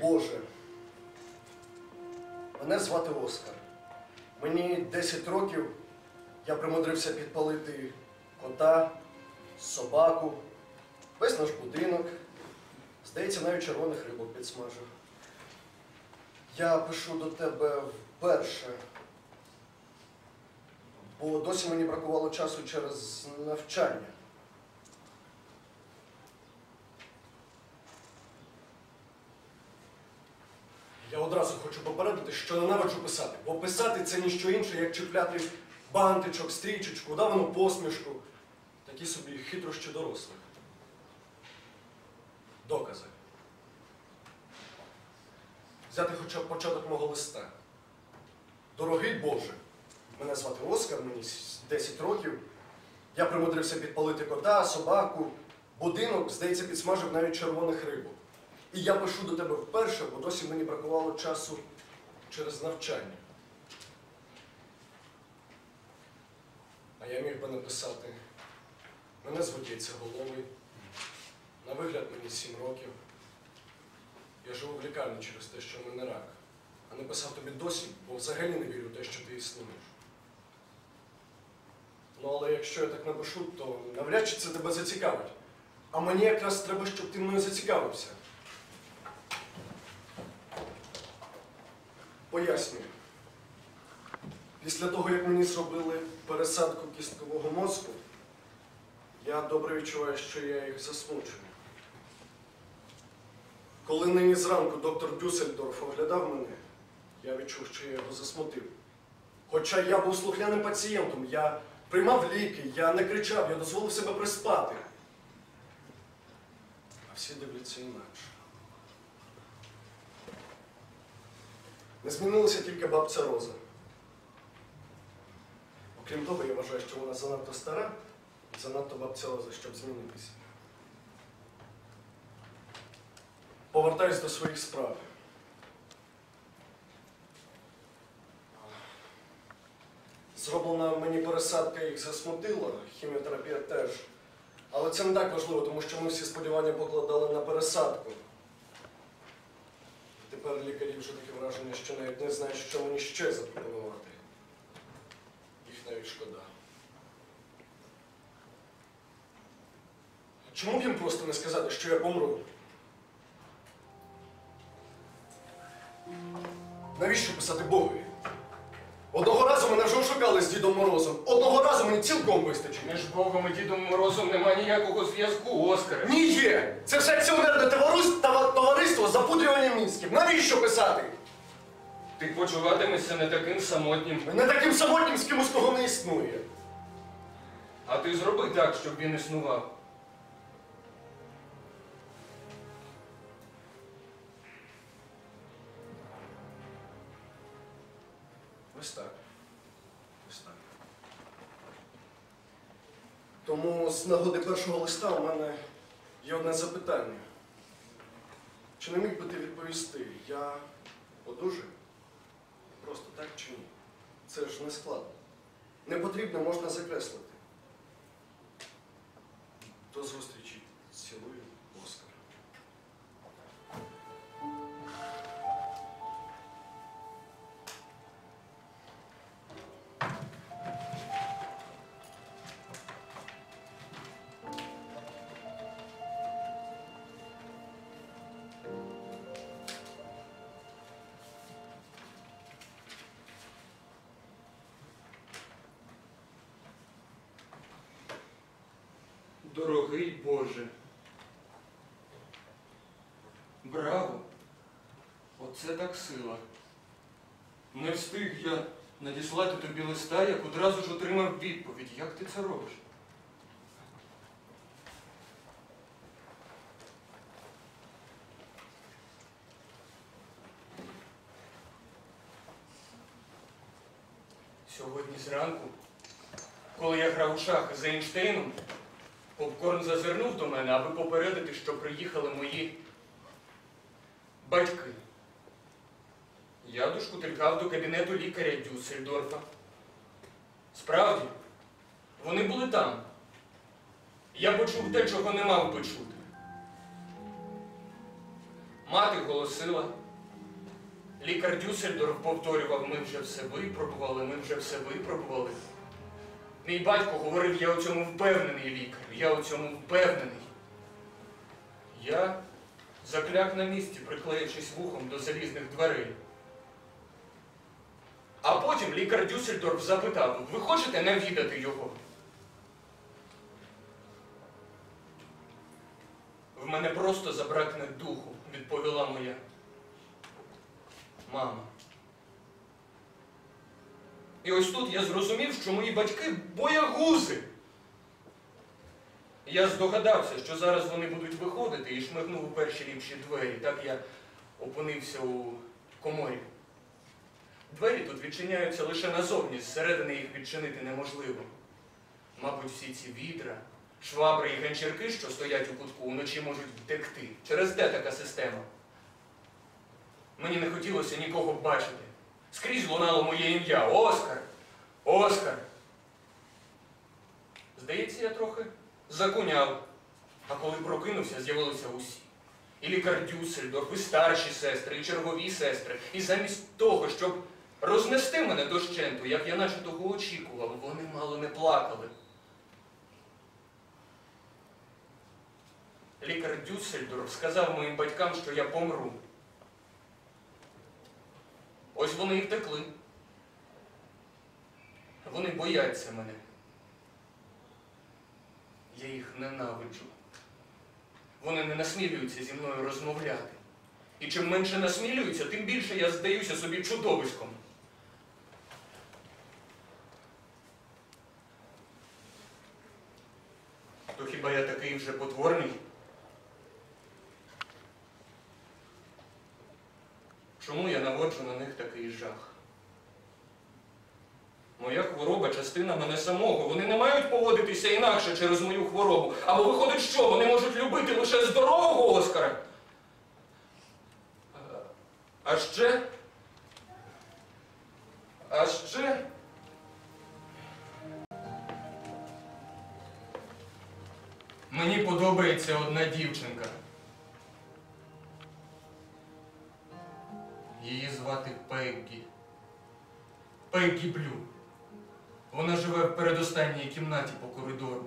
Боже. Мене звати Оскар. Мені 10 років я примудрився підпалити кота, собаку, весь наш будинок. Здається, навіть червоних рибок підсмажив. Я пишу до тебе вперше, бо досі мені бракувало часу через навчання. Я одразу хочу попередити, що ненавиджу писати, бо писати це ніщо інше, як чіпляти бантичок, стрічечку, удавану посмішку, такі собі хитрощі дорослих. Докази. Взяти хоча б початок мого листа. Дорогий Боже, мене звати Оскар, мені 10 років. Я примудрився підпалити кота, собаку, будинок, здається, підсмажив навіть червоних рибок. І я пишу до тебе вперше, бо досі мені бракувало часу через навчання. А я міг би написати, мене звуть Яйцеголовий, на вигляд мені 7 років. Я живу в лікарні через те, що в мене рак. А не писав тобі досі, бо взагалі не вірю те, що ти існуєш. Ну, але якщо я так напишу, то навряд чи це тебе зацікавить. А мені якраз треба, щоб ти мною зацікавився. Пояснюю. Після того, як мені зробили пересадку кісткового мозку, я добре відчуваю, що я їх засмучую. Коли нині зранку доктор Дюссельдорф оглядав мене, я відчув, що я його засмутив. Хоча я був слухняним пацієнтом, я приймав ліки, я не кричав, я дозволив себе приспати. А всі дивляться інакше. Не змінилася тільки бабця Роза. Окрім того, я вважаю, що вона занадто стара і занадто бабця Роза, щоб змінитися. Повертаюсь до своїх справ. Зроблена мені пересадка їх засмутила, хіміотерапія теж. Але це не так важливо, тому що ми всі сподівання покладали на пересадку. Тепер лікарі вже таке враження, що навіть не знають, що мені ще запропонувати. Їх навіть шкода. Чому б їм просто не сказати, що я помру? Навіщо писати Богові? Одного разу мене з Дідом Морозом. Одного разу мені цілком вистачить. Між Богом і Дідом Морозом нема ніякого зв'язку, Оскаре. Ні є! Це все акціонерне товарис- товариство з запудрюванням мізків. Навіщо писати? Ти почуватимешся не таким самотнім. Не таким самотнім, з кимось кого не існує. А ти зроби так, щоб він існував. Ось так. Ось так. Тому з нагоди першого листа у мене є одне запитання. Чи не міг би ти відповісти, я одужаю? Просто так чи ні? Це ж не складно. Не потрібно можна закреслити. До зустрічі. Цілую, Дорогий Боже. Браво! Оце так сила. Не встиг я надіслати тобі листа, як одразу ж отримав відповідь. Як ти це робиш? Сьогодні зранку, коли я грав у шахи за Ейнштейном, Попкорн зазирнув до мене, аби попередити, що приїхали мої батьки. Я дошкутилькав до кабінету лікаря Дюссельдорфа. Справді, вони були там. Я почув те, чого не мав би чути. Мати голосила. Лікар Дюссельдорф повторював, ми вже все випробували, ми вже все випробували. Мій батько говорив, я у цьому впевнений лікар, я у цьому впевнений. Я закляк на місці, приклеївшись вухом до залізних дверей. А потім лікар Дюссельдорф запитав, ви хочете навідати його? В мене просто забракне духу, відповіла моя мама. І ось тут я зрозумів, що мої батьки боягузи. Я здогадався, що зараз вони будуть виходити і шмигнув у перші ліпші двері. Так я опинився у коморі. Двері тут відчиняються лише назовні, зсередини їх відчинити неможливо. Мабуть, всі ці відра, швабри і ганчірки, що стоять у кутку, уночі можуть втекти. Через те така система. Мені не хотілося нікого бачити. Скрізь лунало моє ім'я. Оскар! Оскар! Здається, я трохи закуняв. А коли прокинувся, з'явилися усі. І лікар Дюссельдорф, і старші сестри, і чергові сестри. І замість того, щоб рознести мене дощенту, як я наче того очікував, вони мало не плакали. Лікар Дюссельдорф сказав моїм батькам, що я помру. Ось вони і втекли. Вони бояться мене. Я їх ненавиджу. Вони не насмілюються зі мною розмовляти. І чим менше насмілюються, тим більше я здаюся собі чудовиськом. То хіба я такий вже потворний? Чому я наводжу на них такий жах? Моя хвороба частина мене самого. Вони не мають поводитися інакше через мою хворобу. Або виходить, що вони можуть любити лише здорового Оскара. А- ще. А ще. Мені подобається одна дівчинка. Її звати Пеггі. Пеггі Блю. Вона живе в передостанній кімнаті по коридору.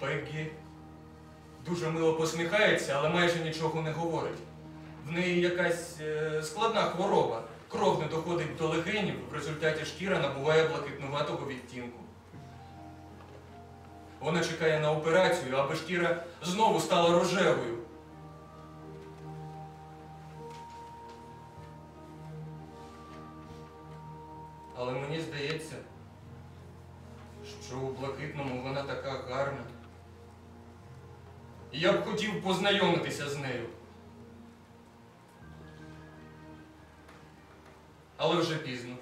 Пеггі дуже мило посміхається, але майже нічого не говорить. В неї якась е, складна хвороба. Кров не доходить до легенів, в результаті шкіра набуває блакитнуватого відтінку. Вона чекає на операцію, аби шкіра знову стала рожевою. Але мені здається, що у блакитному вона така гарна. І я б хотів познайомитися з нею. Але вже пізно.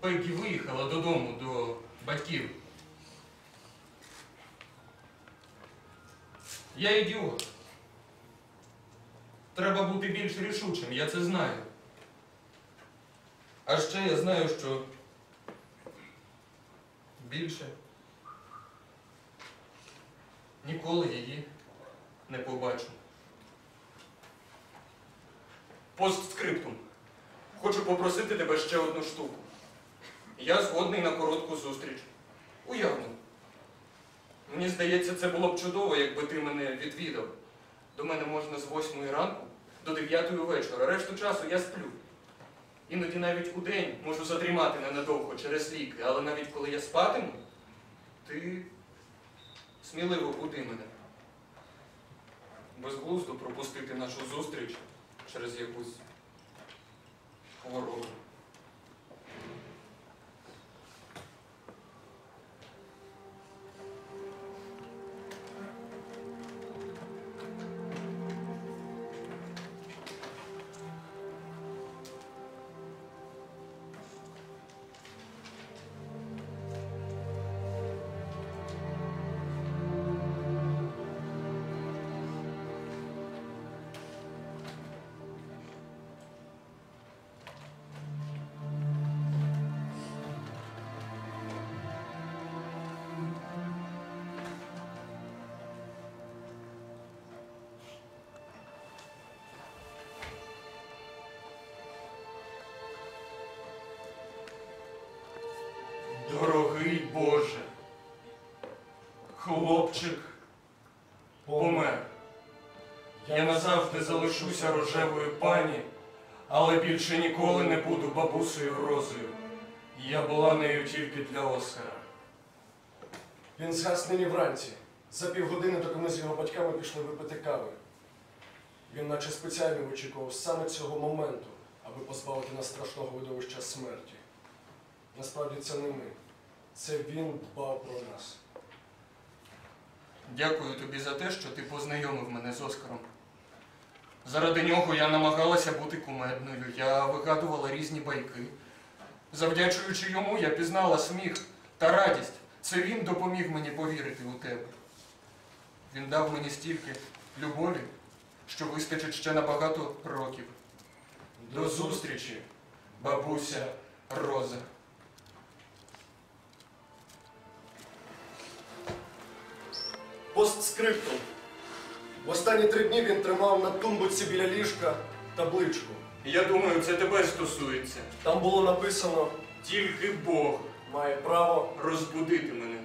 Пеггі виїхала додому до батьків. Я ідіот. Треба бути більш рішучим, я це знаю. А ще я знаю, що більше ніколи її не побачу. Постскриптум. Хочу попросити тебе ще одну штуку. Я згодний на коротку зустріч. Уявно. Мені здається, це було б чудово, якби ти мене відвідав. До мене можна з 8 ранку до 9 вечора. Решту часу я сплю. Іноді навіть у день можу задрімати ненадовго через ліки, але навіть коли я спатиму, ти сміливо буди мене. Безглуздо пропустити нашу зустріч через якусь хворобу. Боже, хлопчик помер. Я назавжди залишуся рожевою пані, але більше ніколи не буду бабусею грозою. Я була нею тільки для Оскара. Він згас нині вранці. За півгодини, доки ми з його батьками пішли випити кави. Він наче спеціально вичікував саме цього моменту, аби позбавити нас страшного видовища смерті. Насправді це не ми. Це він дбав про нас. Дякую тобі за те, що ти познайомив мене з Оскаром. Заради нього я намагалася бути кумедною, я вигадувала різні байки. Завдячуючи йому, я пізнала сміх та радість. Це він допоміг мені повірити у тебе. Він дав мені стільки любові, що вистачить ще на багато років. До зустрічі, бабуся Роза. Постскриптум. В останні три дні він тримав на тумбуці біля ліжка табличку. Я думаю, це тебе стосується. Там було написано Тільки Бог має право розбудити мене.